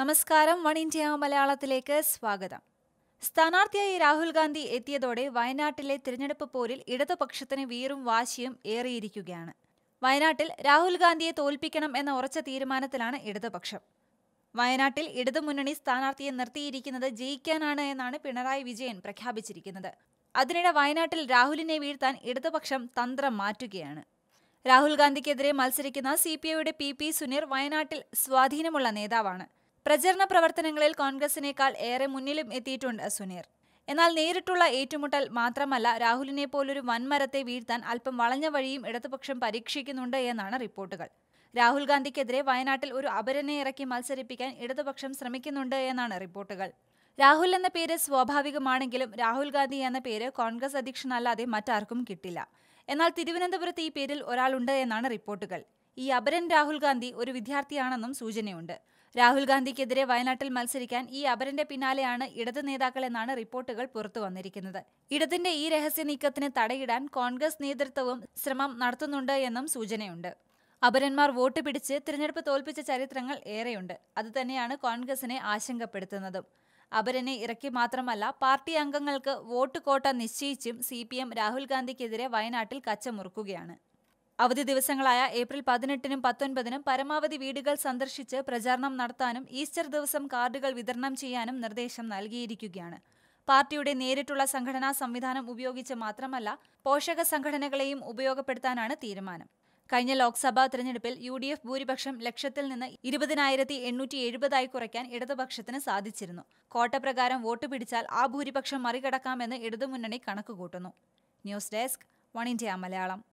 നമസ്കാരം one India മലയാളത്തിലേക്ക് സ്വാഗതം. സ്ഥാനാർത്ഥിയായി രാഹുൽ ഗാന്ധി എത്തിയതോടെ വയനാട്ടിലെ തിരഞ്ഞെടുപ്പ് പോരിൽ ഇടതുപക്ഷത്തിന് വീറും വാശിയും ഏറിയിരിക്കുകയാണ്. വയനാട്ടിൽ രാഹുൽ ഗാന്ധിയെ തോൽപ്പിക്കണം എന്ന ഉറച്ച തീരുമാനത്തിലാണ് ഇടതുപക്ഷം. വയനാട്ടിൽ ഇടതുമുന്നണി സ്ഥാനാർത്ഥിയെ നിർത്തിയിരിക്കുന്നത് ജയിക്കാനാണ് എന്നാണ് പിണറായി വിജയൻ പ്രഖ്യാപിച്ചിരിക്കുന്നത്. അതിനിടെ വയനാട്ടിൽ രാഹുലിനെ വീഴ്ത്താൻ ഇടതുപക്ഷം തന്ത്രം മാറ്റുകയാണ്. രാഹുൽ ഗാന്ധിക്കെതിരെ മത്സരിക്കുന്ന സി പി ഐയുടെ പി പി സുനീർ വയനാട്ടിൽ സ്വാധീനമുള്ള നേതാവാണ്. പ്രചരണ പ്രവർത്തനങ്ങളിൽ കോൺഗ്രസിനേക്കാൾ ഏറെ മുന്നിലും എത്തിയിട്ടുണ്ട് സുനീർ. എന്നാൽ നേരിട്ടുള്ള ഏറ്റുമുട്ടൽ മാത്രമല്ല രാഹുലിനെ പോലൊരു വൻമരത്തെ വീഴ്ത്താൻ അല്പം വളഞ്ഞ വഴിയും ഇടതുപക്ഷം പരീക്ഷിക്കുന്നുണ്ട് എന്നാണ് റിപ്പോർട്ടുകൾ. രാഹുൽ ഗാന്ധിക്കെതിരെ വയനാട്ടിൽ ഒരു അപരനെ ഇറക്കി മത്സരിപ്പിക്കാൻ ഇടതുപക്ഷം ശ്രമിക്കുന്നുണ്ട് എന്നാണ് റിപ്പോർട്ടുകൾ. രാഹുൽ എന്ന പേര് സ്വാഭാവികമാണെങ്കിലും രാഹുൽ ഗാന്ധി എന്ന പേര് കോൺഗ്രസ് അധ്യക്ഷനല്ലാതെ മറ്റാർക്കും കിട്ടില്ല. എന്നാൽ തിരുവനന്തപുരത്ത് ഈ പേരിൽ ഒരാളുണ്ട് എന്നാണ് റിപ്പോർട്ടുകൾ. ഈ അപരൻ രാഹുൽ ഗാന്ധി ഒരു വിദ്യാർത്ഥിയാണെന്നും സൂചനയുണ്ട്. രാഹുൽ ഗാന്ധിക്കെതിരെ വയനാട്ടിൽ മത്സരിക്കാൻ ഈ അപരന്റെ പിന്നാലെയാണ് ഇടത് നേതാക്കൾ എന്നാണ് റിപ്പോർട്ടുകൾ പുറത്തു വന്നിരിക്കുന്നത്. ഇടതിന്റെ ഈ രഹസ്യ നീക്കത്തിന് തടയിടാൻ കോൺഗ്രസ് നേതൃത്വവും ശ്രമം നടത്തുന്നുണ്ട് എന്നും സൂചനയുണ്ട്. അപരന്മാർ വോട്ട് പിടിച്ച് തിരഞ്ഞെടുപ്പ് തോൽപ്പിച്ച ചരിത്രങ്ങൾ ഏറെയുണ്ട്. അതുതന്നെയാണ് കോൺഗ്രസിനെ ആശങ്കപ്പെടുത്തുന്നതും. അപരനെ ഇറക്കി മാത്രമല്ല പാർട്ടി അംഗങ്ങൾക്ക് വോട്ട് കോട്ട നിശ്ചയിച്ചും സി രാഹുൽ ഗാന്ധിക്കെതിരെ വയനാട്ടിൽ കച്ചമുറുക്കുകയാണ്. അവധി ദിവസങ്ങളായ ഏപ്രിൽ പതിനെട്ടിനും പത്തൊൻപതിനും പരമാവധി വീടുകൾ സന്ദർശിച്ച് പ്രചാരണം നടത്താനും ഈസ്റ്റർ ദിവസം കാർഡുകൾ വിതരണം ചെയ്യാനും നിർദ്ദേശം നൽകിയിരിക്കുകയാണ്. പാർട്ടിയുടെ നേരിട്ടുള്ള സംഘടനാ സംവിധാനം ഉപയോഗിച്ച് മാത്രമല്ല പോഷക സംഘടനകളെയും ഉപയോഗപ്പെടുത്താനാണ് തീരുമാനം. കഴിഞ്ഞ ലോക്സഭാ തെരഞ്ഞെടുപ്പിൽ യു ഡി എഫ് ഭൂരിപക്ഷം ലക്ഷത്തിൽ നിന്ന് ഇരുപതിനായിരത്തി എണ്ണൂറ്റി എഴുപതായി കുറയ്ക്കാൻ ഇടതുപക്ഷത്തിന് സാധിച്ചിരുന്നു. കോട്ടപ്രകാരം വോട്ട് പിടിച്ചാൽ ആ ഭൂരിപക്ഷം മറികടക്കാമെന്ന് ഇടതുമുന്നണി കണക്കുകൂട്ടുന്നു. News desk one India Malayalam.